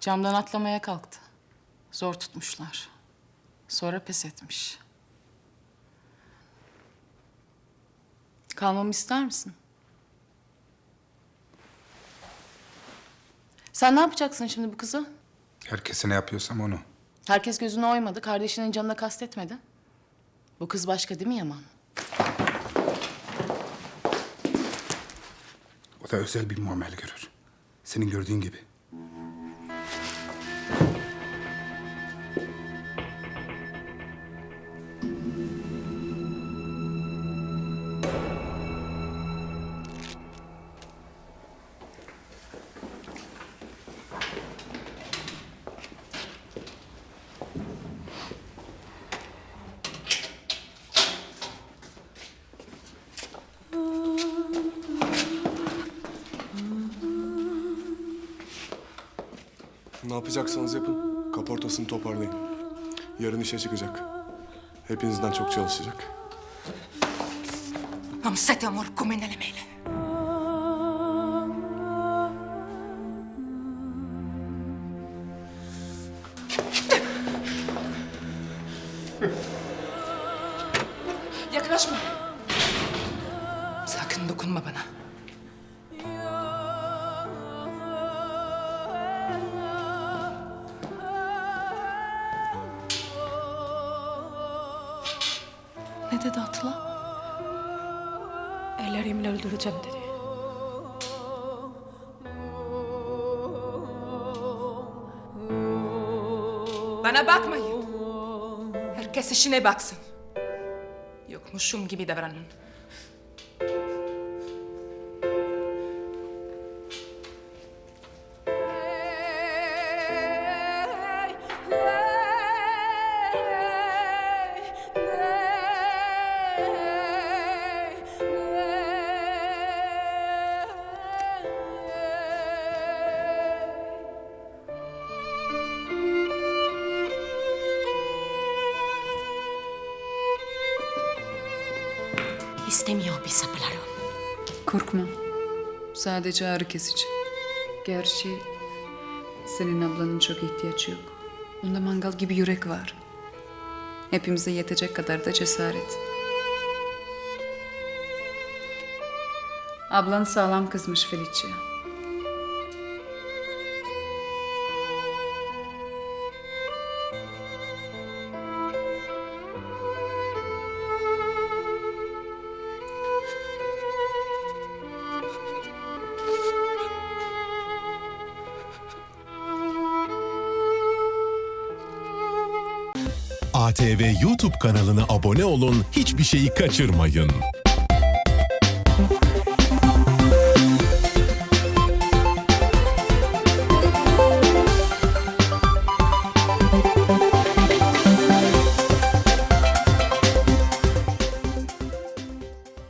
Camdan atlamaya kalktı. Zor tutmuşlar. Sonra pes etmiş. Kalmamı ister misin? Sen ne yapacaksın şimdi bu kızı? Herkese ne yapıyorsam onu. Herkes gözüne oymadı, kardeşinin canına kastetmedi. Bu kız başka değil mi Yaman? O da özel bir muamele görür. Senin gördüğün gibi. Ne yapacaksanız yapın. Kaportasını toparlayın. Yarın işe çıkacak. Hepinizden çok çalışacak. Hamsete amor kumenelemeyle. Yaklaşma. Sakın dokunma bana. Ne dedi Atla? Ellerimle öldüreceğim dedi. Bana bakmayın. Herkes işine baksın. Yokmuşum gibi davranın. İstemiyor bir saplarım. Korkma. Sadece ağrı kesici. Gerçi senin ablanın çok ihtiyacı yok. Onda mangal gibi yürek var. Hepimize yetecek kadar da cesaret. Ablan sağlam kızmış Felicia. ATV YouTube kanalına abone olun, hiçbir şeyi kaçırmayın. Müzik